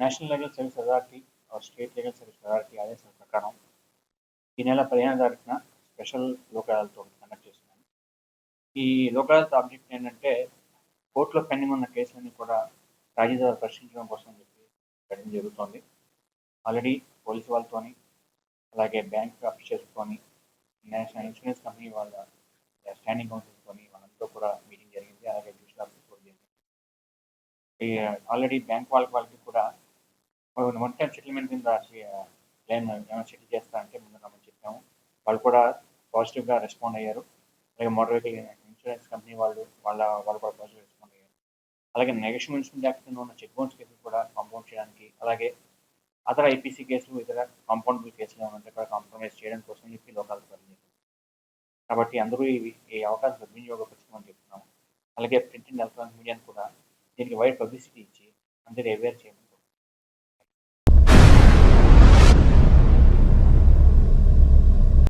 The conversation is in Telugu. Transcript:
National legal service authority state legal service authority ఆదేశాల ప్రకారం ఈ నెల పదిహేను తారీఖున స్పెషల్ లోక్ కండక్ట్ చేస్తున్నాను. ఈ లోక్ ఆబ్జెక్ట్ ఏంటంటే కోర్టులో పెండింగ్ ఉన్న కేసులన్నీ కూడా రాజీ ద్వారా పరిశీలించడం కోసం చెప్పి పెట్టడం జరుగుతోంది. ఆల్రెడీ పోలీసు వాళ్ళతోని అలాగే బ్యాంక్ ఆఫీసర్స్తోని నేషనల్ ఇన్సూరెన్స్ కంపెనీ వాళ్ళ స్టాండింగ్ కౌన్సిల్తోని వాళ్ళంతా కూడా మీటింగ్ జరిగింది. అలాగే జ్యూషల్ ఆఫీస్ కూడా జరిగింది. ఆల్రెడీ బ్యాంక్ వాళ్ళకి వాళ్ళకి కూడా వన్ టైం సెటిల్మెంట్ కింద క్లెయిమ్ ఏమైనా సెటిల్ చేస్తారంటే ముందు రమ్మని చెప్పాము. వాళ్ళు కూడా పాజిటివ్గా రెస్పాండ్ అయ్యారు. అలాగే మోటార్ వెహికల్ ఇన్సూరెన్స్ కంపెనీ వాళ్ళు వాళ్ళ వాళ్ళు కూడా పాజిటివ్ రెస్పాండ్ అయ్యారు. అలాగే నెగేషన్ మున్సిపల్ యాక్ట్ కింద ఉన్న చెక్ బౌన్స్ కేసులు కూడా కాంపౌండ్ చేయడానికి అలాగే అదర్ ఐపీసీ కేసులు ఇతర కాంపౌండబుల్ కేసులు ఏమంటే కూడా కాంప్రమైజ్ చేయడం కోసం చెప్పి లోకాలు పనిచేస్తుంది కాబట్టి అందరూ ఇవి ఈ అవకాశం సద్వినియోగపరచుకోమని చెప్తున్నాము. అలాగే ప్రింట్ అండ్ ఎలక్ట్రానిక్ మీడియాను కూడా దీనికి వైడ్ పబ్లిసిటీ ఇచ్చి అందరూ అవేర్ చేయమని